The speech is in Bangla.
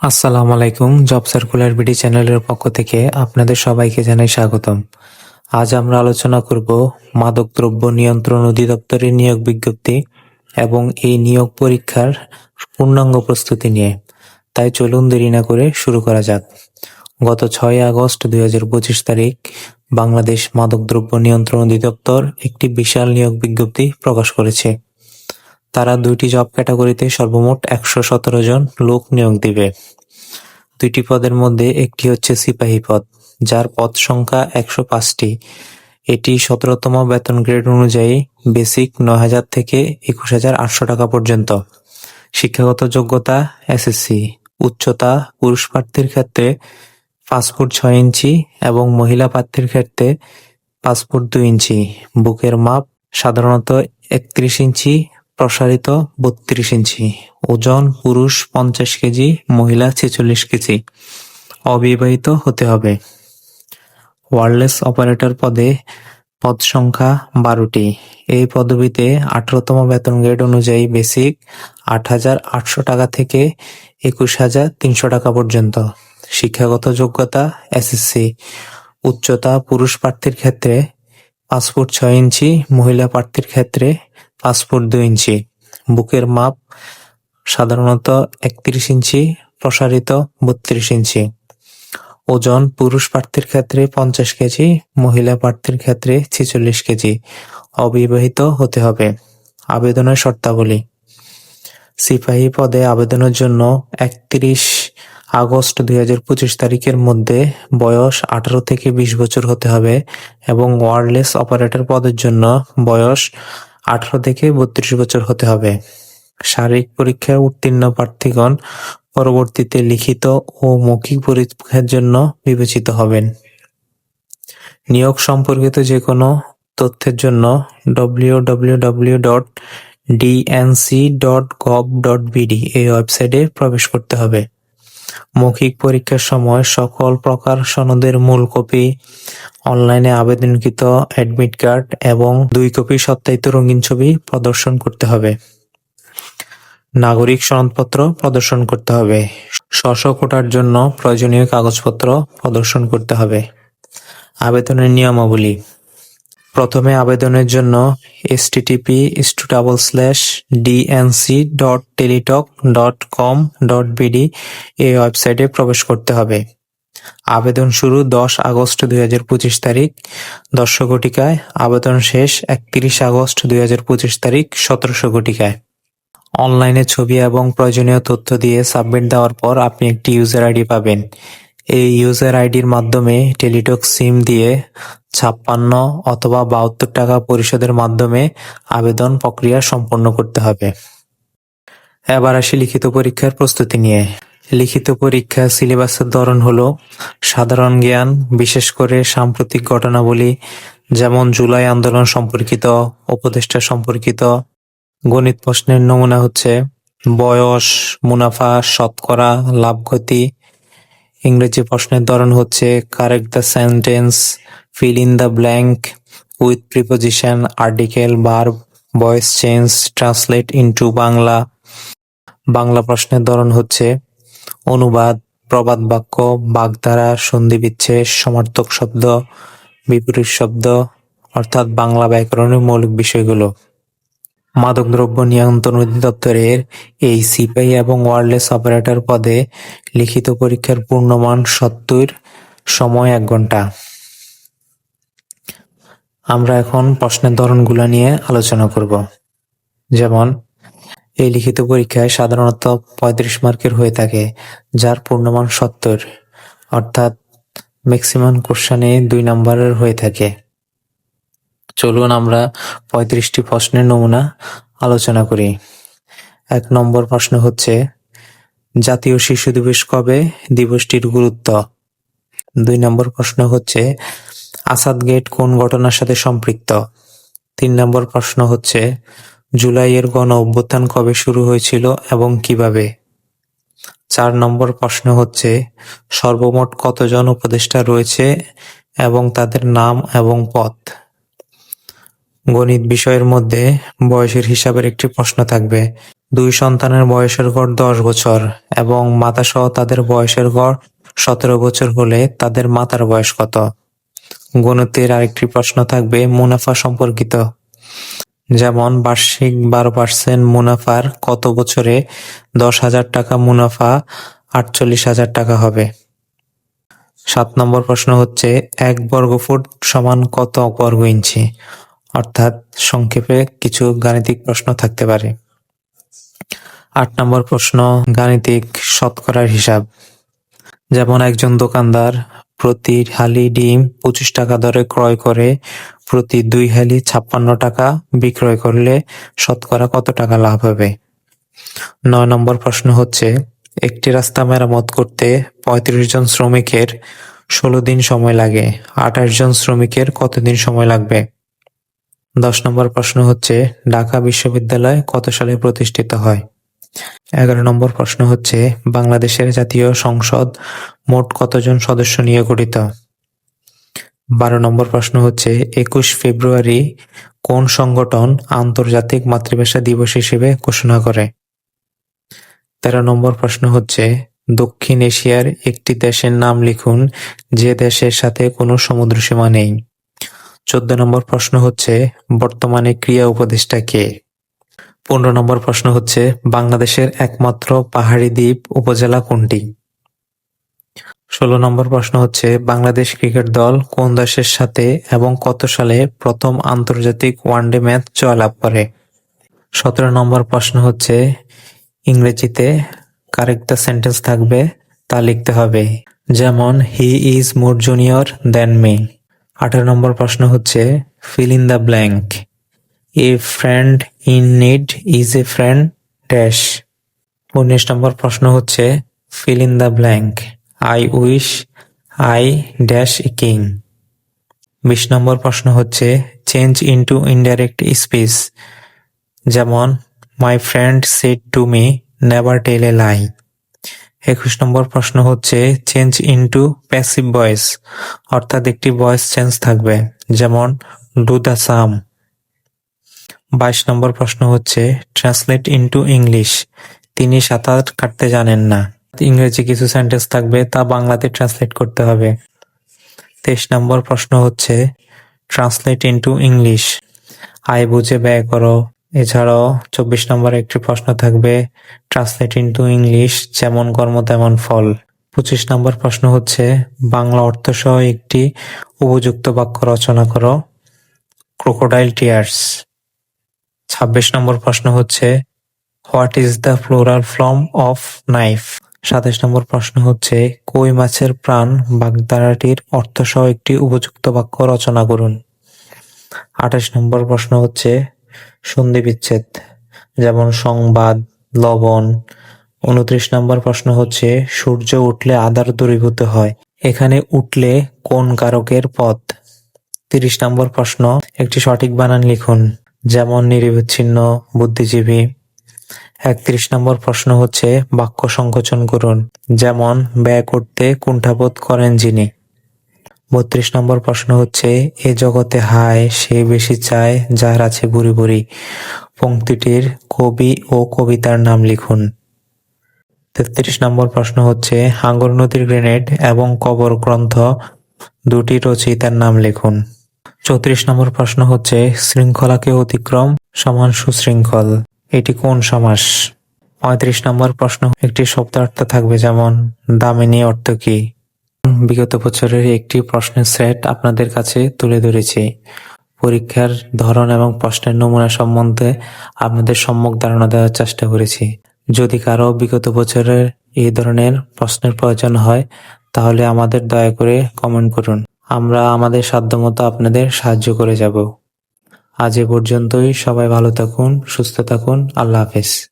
আসসালামু আলাইকুম, জব সার্কুলার বিডি চ্যানেলের পক্ষ থেকে আপনাদের সবাইকে জানাই স্বাগতম। আজ আমরা আলোচনা করব মাদকদ্রব্য নিয়ন্ত্রণ অধিদপ্তরের নিয়োগ বিজ্ঞপ্তি এবং এই নিয়োগ পরীক্ষার পূর্ণাঙ্গ প্রস্তুতি নিয়ে। তাই চলুন দেরি না করে শুরু করা যাক। গত ছয় আগস্ট দুই হাজার পঁচিশ তারিখ বাংলাদেশ মাদকদ্রব্য নিয়ন্ত্রণ অধিদপ্তর একটি বিশাল নিয়োগ বিজ্ঞপ্তি প্রকাশ করেছে। তারা দুইটি জব ক্যাটাগরিতে সর্বমোট একশো সতেরো জন লোক নিয়োগ দিবে। দুইটি পদের মধ্যে একটি হচ্ছে সিপাহী পদ, যার পদ সংখ্যা একশো পাঁচটি। এটি সতেরোতম বেতন গ্রেড অনুযায়ী বেসিক নয় হাজার থেকে একুশ হাজার আটশো টাকা পর্যন্ত। শিক্ষাগত যোগ্যতা এসএসসি উচ্চতা পুরুষ প্রার্থীর ক্ষেত্রে পাঁচ ফুট ছয় ইঞ্চি এবং মহিলা প্রার্থীর ক্ষেত্রে পাঁচ ফুট দুই ইঞ্চি। বুকের মাপ সাধারণত একত্রিশ ইঞ্চি প্রসারিত বত্রিশ ইঞ্চি। ওজন পুরুষ পঞ্চাশ কেজি, মহিলা ছেচল্লিশ কেজি। অবিবাহিত হতে হবে। ওয়ারলেস অপারেটর পদে পদ সংখ্যা বারোটি। এই পদবিতে আঠারোতম বেতন গ্রেড অনুযায়ী বেসিক আট হাজার আটশো টাকা থেকে একুশ হাজার তিনশো টাকা পর্যন্ত। শিক্ষাগত যোগ্যতা এসএসসি। উচ্চতা পুরুষ প্রার্থীর ক্ষেত্রে ফুট ছয় ইঞ্চি, মহিলা প্রার্থীর ক্ষেত্রে পাঁচ ফুট দুই ইঞ্চি। বুকের মাপ সাধারণত একত্রিশ ইঞ্চি, প্রসারিত বত্রিশ ইঞ্চি। ওজন পুরুষ প্রার্থীর ক্ষেত্রে পঞ্চাশ কেজি, মহিলা প্রার্থীর ক্ষেত্রে ছেচল্লিশ কেজি। অবিবাহিত হতে হবে। আবেদনের শর্তাবলী। সিপাহী পদে আবেদনের জন্য একত্রিশ আগস্ট দুই হাজার পঁচিশ তারিখের মধ্যে বয়স আঠারো থেকে বিশ বছর হতে হবে এবং ওয়ারলেস অপারেটর পদের জন্য বয়স আঠারো থেকে বত্রিশ বছর হতে হবে। শারীরিক পরীক্ষায় উত্তীর্ণ প্রার্থীগণ পরবর্তীতে লিখিত ও মৌখিক পরীক্ষার জন্য বিবেচিত হবেন। নিয়োগ সম্পর্কিত যে কোনো তথ্যের জন্য W dot DNC dot gov dot BD এই ওয়েবসাইটে প্রবেশ করতে হবে। মৌখিক পরীক্ষার সময় সকল প্রকার সনদের মূল কপি, অনলাইনে আবেদনকৃত অ্যাডমিট কার্ড এবং দুই কপি সত্যায়িত রঙিন ছবি প্রদর্শন করতে হবে। নাগরিক সনদপত্র প্রদর্শন করতে হবে। স্ব কোটার জন্য প্রয়োজনীয় কাগজপত্র প্রদর্শন করতে হবে। আবেদনের নিয়মাবলী। প্রথমে আবেদনের জন্য HTTP to double slash DNC dot Teletalk dot com dot BD এই ওয়েবসাইটে প্রবেশ করতে হবে। আবেদন শুরু দশ আগস্ট দুই হাজার পঁচিশ তারিখ। দশশো ঘটিকায় আবেদন শেষ একত্রিশ আগস্ট দুই হাজার পঁচিশ তারিখ সতেরোশো ঘটিকায়। অনলাইনে ছবি এবং প্রয়োজনীয় তথ্য দিয়ে সাবমিট দেওয়ার পর আপনি একটি ইউজার আইডি পাবেন। এই ইউজার আইডির মাধ্যমে টেলিটক সিম দিয়ে ছাপ্পান্ন অথবা বাহাত্তর টাকা পরিশোধের মাধ্যমে আবেদন প্রক্রিয়া সম্পন্ন করতে হবে। এবার আসি লিখিত পরীক্ষার প্রস্তুতি নিয়ে। লিখিত পরীক্ষা সিলেবাসের ধরন হলো সাধারণ জ্ঞান, বিশেষ করে সাম্প্রতিক ঘটনাবলী, যেমন জুলাই আন্দোলন সম্পর্কিত, উপদেষ্টা সম্পর্কিত। গণিত প্রশ্নের নমুনা হচ্ছে বয়স, মুনাফা, শতকরা লাভ ক্ষতি ইংরেজি প্রশ্নের ধরন হচ্ছে correct the sentence fill in the blank with preposition article verb voice change translate into Bangla. Bangla প্রশ্নের ধরন হচ্ছে অনুবাদ, প্রবাদ বাক্য, বাগধারা সন্ধি বিচ্ছেদ সমার্থক শব্দ, বিপরীত শব্দ, অর্থাৎ বাংলা ব্যাকরণের মৌলিক বিষয়গুলো। মাদকদ্রব্য নিয়ন্ত্রণ অধিদপ্তরের এই সিপাহী এবং ওয়্যারলেস অপারেটর পদে লিখিত পরীক্ষার পূর্ণমান সত্তর সময় এক ঘণ্টা আমরা এখন প্রশ্নের ধরনগুলো নিয়ে আলোচনা করব। যেমন, এই লিখিত পরীক্ষায় সাধারণত পঁয়ত্রিশ মার্কের হয়ে থাকে, যার পূর্ণমান সত্তর। অর্থাৎ ম্যাক্সিমাম কোশ্চানে দুই নম্বরের হয়ে থাকে। চলুন আমরা পঁয়ত্রিশটি প্রশ্নের নমুনা আলোচনা করি। এক নম্বর প্রশ্ন হচ্ছে, জাতীয় শিশু দিবস কবে? দিবসটির গুরুত্ব। দুই নম্বর প্রশ্ন হচ্ছে, আসাদ গেট কোন ঘটনার সাথে সম্পৃক্ত? তিন নম্বর প্রশ্ন হচ্ছে, জুলাইয়ের গণ অভ্যুত্থান কবে শুরু হয়েছিল এবং কীভাবে? চার নম্বর প্রশ্ন হচ্ছে, সর্বমোট কতজন উপদেষ্টা রয়েছে এবং তাদের নাম এবং পদ? গণিত বিষয়ের মধ্যে বয়সের হিসাবের একটি প্রশ্ন থাকবে। দুই সন্তানের বয়সের গড় দশ বছর এবং মাতাসহ তাদের বয়সের গড় সতেরো বছর হলে তাদের মাতার বয়স কত? গণিতের আরেকটি প্রশ্ন থাকবে মুনাফা সম্পর্কিত। যেমন, বার্ষিক বারো পার্সেন্ট মুনাফার কত বছরে দশ হাজার টাকা মুনাফা আটচল্লিশ হাজার টাকা হবে? সাত নম্বর প্রশ্ন হচ্ছে, এক বর্গ ফুট সমান কত বর্গ ইঞ্চি? অর্থাৎ সংক্ষেপে কিছু গাণিতিক প্রশ্ন থাকতে পারে। আট নম্বর প্রশ্ন, গাণিতিক শতকরার হিসাব। যেমন একজন দোকানদার প্রতি হালি ডিম পঁচিশ টাকা দরে ক্রয় করে, প্রতি দুই হালি ছাপ্পান্ন টাকা বিক্রয় করলে শতকরা কত টাকা লাভ হবে? নয় নম্বর প্রশ্ন হচ্ছে, একটি রাস্তা মেরামত করতে পঁয়ত্রিশ জন শ্রমিকের ষোলো দিন সময় লাগে। আঠাশ জন শ্রমিকের কতদিন সময় লাগবে? দশ নম্বর প্রশ্ন হচ্ছে, ঢাকা বিশ্ববিদ্যালয় কত সালে প্রতিষ্ঠিত হয়? এগারো নম্বর প্রশ্ন হচ্ছে, বাংলাদেশের জাতীয় সংসদ মোট কতজন সদস্য নিয়ে গঠিত? বারো নম্বর প্রশ্ন হচ্ছে, একুশ ফেব্রুয়ারি কোন সংগঠন আন্তর্জাতিক মাতৃভাষা দিবস হিসেবে ঘোষণা করে? তেরো নম্বর প্রশ্ন হচ্ছে, দক্ষিণ এশিয়ার একটি দেশের নাম লিখুন, যে দেশের সাথে কোনো সমুদ্র সীমা নেই। চোদ্দ নম্বর প্রশ্ন হচ্ছে, বর্তমানে ক্রিয়া উপদেষ্টা কে? পনেরো নম্বর প্রশ্ন হচ্ছে, বাংলাদেশের একমাত্র পাহাড়ি দ্বীপ উপজেলা কোনটি? ষোলো নম্বর প্রশ্ন হচ্ছে, বাংলাদেশ ক্রিকেট দল কোন দেশের সাথে এবং কত সালে প্রথম আন্তর্জাতিক ওয়ানডে ম্যাচ জয়লাভ করে? সতেরো নম্বর প্রশ্ন হচ্ছে, ইংরেজিতে কারেক্ট দ্য সেন্টেন্স থাকবে তা লিখতে হবে, যেমন, he is more junior than me. আঠারো নম্বর প্রশ্ন হচ্ছে fill in the blank a friend in need is a friend dash উনিশ নম্বর প্রশ্ন হচ্ছে fill in the blank I wish I dash a king বিশ নম্বর প্রশ্ন হচ্ছে চেঞ্জ ইনটু ইনডাইরেক্ট স্পিচ যেমন my friend said to me never tell a lie একুশ নম্বর প্রশ্ন হচ্ছে চেঞ্জ ইনটু প্যাসিভ ভয়েস অর্থাৎ একটি ভয়েস চেঞ্জ থাকবে, যেমন ডু দ্য সাম বাইশ নম্বর প্রশ্ন হচ্ছে ট্রান্সলেট ইনটু ইংলিশ তিনি সাঁতার কাটতে জানেন না। ইংরেজি কিছু সেন্টেন্স থাকবে, তা বাংলাতে ট্রান্সলেট করতে হবে। তেইশ নম্বর প্রশ্ন হচ্ছে ট্রান্সলেট ইনটু ইংলিশ আয় বুঝে ব্যয় করো। এছাড়াও চব্বিশ নম্বর একটি প্রশ্ন থাকবে ট্রান্সলেট ইনটু ইংলিশ যেমন কর্ম, তেমন ফল। পঁচিশ নম্বর প্রশ্ন হচ্ছে, বাংলা অর্থ সহ একটি উপযুক্ত বাক্য রচনা করো। ক্রোকোডাইল টিয়ার্স ছাব্বিশ নম্বর প্রশ্ন হচ্ছে what is the plural form of knife সাতাশ নম্বর প্রশ্ন হচ্ছে, কই মাছের প্রাণ বাগধারাটির অর্থসহ একটি উপযুক্ত বাক্য রচনা করুন? আঠাশ নম্বর প্রশ্ন হচ্ছে সন্ধি বিচ্ছেদ যেমন সংবাদ, লবণ। উনত্রিশ নম্বর প্রশ্ন হচ্ছে, সূর্য উঠলে আধার দূরীভূত হয়, এখানে উঠলে কোন কারকের পথ? তিরিশ নম্বর প্রশ্ন, একটি সঠিক বানান লিখুন, যেমন নিরবিচ্ছিন্ন, বুদ্ধিজীবী। একত্রিশ নম্বর প্রশ্ন হচ্ছে, বাক্য সংকোচন করুন, যেমন ব্যয় করতে কুণ্ঠাবোধ করেন যিনি। বত্রিশ নম্বর প্রশ্ন হচ্ছে, এ জগতে হায়, সে বেশি চায় যার আছে বুড়ি বুড়ি। পংক্তিটির কবি ও কবিতার নাম লিখুন। তেত্রিশ নম্বর প্রশ্ন হচ্ছে, হাঙ্গর নদীর গ্রেনেড এবং কবর গ্রন্থ দুটি রচয়িতার নাম লিখুন। চৌত্রিশ নম্বর প্রশ্ন হচ্ছে, শৃঙ্খলাকে অতিক্রম সমান সুশৃঙ্খল। এটি কোন সমাস? পঁয়ত্রিশ নম্বর প্রশ্ন, একটি শব্দার্থ থাকবে যেমন, দামিনী অর্থ কি? বিগত বছরের একটি প্রশ্নের সেট আপনাদের কাছে তুলে ধরেছি। পরীক্ষার ধরন এবং প্রশ্নের নমুনা সম্বন্ধে আপনাদের সম্যক ধারণা দেওয়ার চেষ্টা করেছি। যদি কারও বিগত বছরের এই ধরনের প্রশ্নের প্রয়োজন হয়, তাহলে আমাদের দয়া করে কমেন্ট করুন। আমরা আমাদের সাধ্যমতো আপনাদের সাহায্য করে যাব। আজ এ পর্যন্তই। সবাই ভালো থাকুন, সুস্থ থাকুন। আল্লাহ হাফেজ।